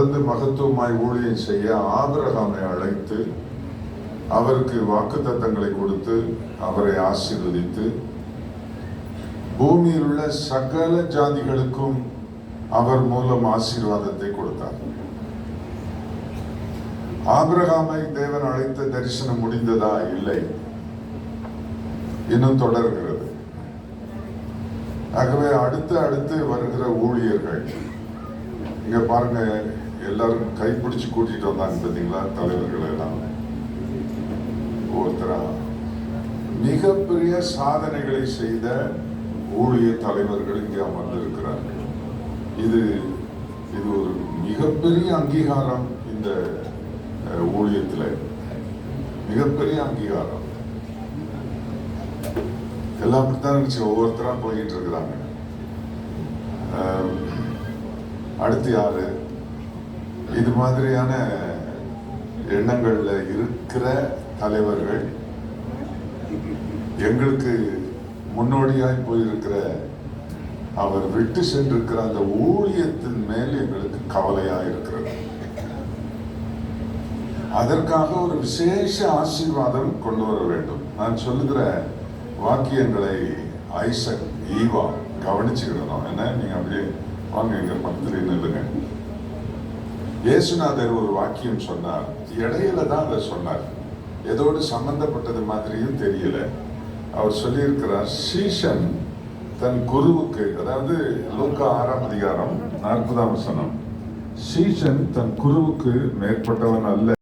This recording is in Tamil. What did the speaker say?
தொடர்ந்து மகத்துவமாய் ஊழியம் செய்ய ஆபிரகாமை அழைத்து அவருக்கு வாக்கு தத்தங்களை கொடுத்து அவரை ஆசீர்வதித்து பூமியில் உள்ள சகல ஜாதிகளுக்கும் அவர் மூலம் ஆசீர்வாதத்தை கொடுத்தார். ஆபிரகாமை தேவன் அழைத்த தரிசனம் முடிந்ததா? இல்லை. இன்னும் தொடர்கிறது. ஆகவே அடுத்து அடுத்து வருகிற ஊழியர்கள் இங்க பாருங்க எல்லாரும் கைப்பிடிச்சு கூட்டிகிட்டு வந்தாங்க பார்த்தீங்களா தலைவர்கள் எல்லாம். ஒருத்தரா மிகப்பெரிய சாதனைகளை செய்த ஊழிய தலைவர்கள் இங்கே அமர்ந்திருக்கிறார்கள். இது இது ஒரு மிகப்பெரிய அங்கீகாரம் இந்த ஊழியத்தில். மிகப்பெரிய அங்கீகாரம். எல்லாம் அப்படித்தான் இருந்துச்சு. ஒவ்வொருத்தராக போயிட்டு இருக்கிறாங்க. அடுத்து யாரு? இது மாதிரியான எண்ணங்களில் இருக்கிற தலைவர்கள் எங்களுக்கு முன்னோடியாய் போயிருக்கிற அவர் விட்டு சென்றிருக்கிற அந்த ஊழியத்தின் மேல் எங்களுக்கு கவலையாக இருக்கிறது. அதற்காக ஒரு விசேஷ ஆசீர்வாதம் கொண்டு வர வேண்டும். நான் சொல்லுகிற வாக்கியங்களை ஐசக் ஈவா கவனிச்சுக்கிடணும். என்ன? நீங்க அப்படியே வாங்க எங்க பக்கத்துல நில்லுங்க. இயேசுநாதர் ஒரு வாக்கியம் சொன்னார். இடையில தான் அதை சொன்னார். எதோடு சம்பந்தப்பட்டது மாதிரியும் தெரியல. அவர் சொல்லியிருக்கிறார் சீஷன் தன் குருவுக்கு அதாவது லூக்கா ஆறாம் அதிகாரம் நாற்பதாம் வசனம் சீஷன் தன் குருவுக்கு மேற்பட்டவன் அல்ல.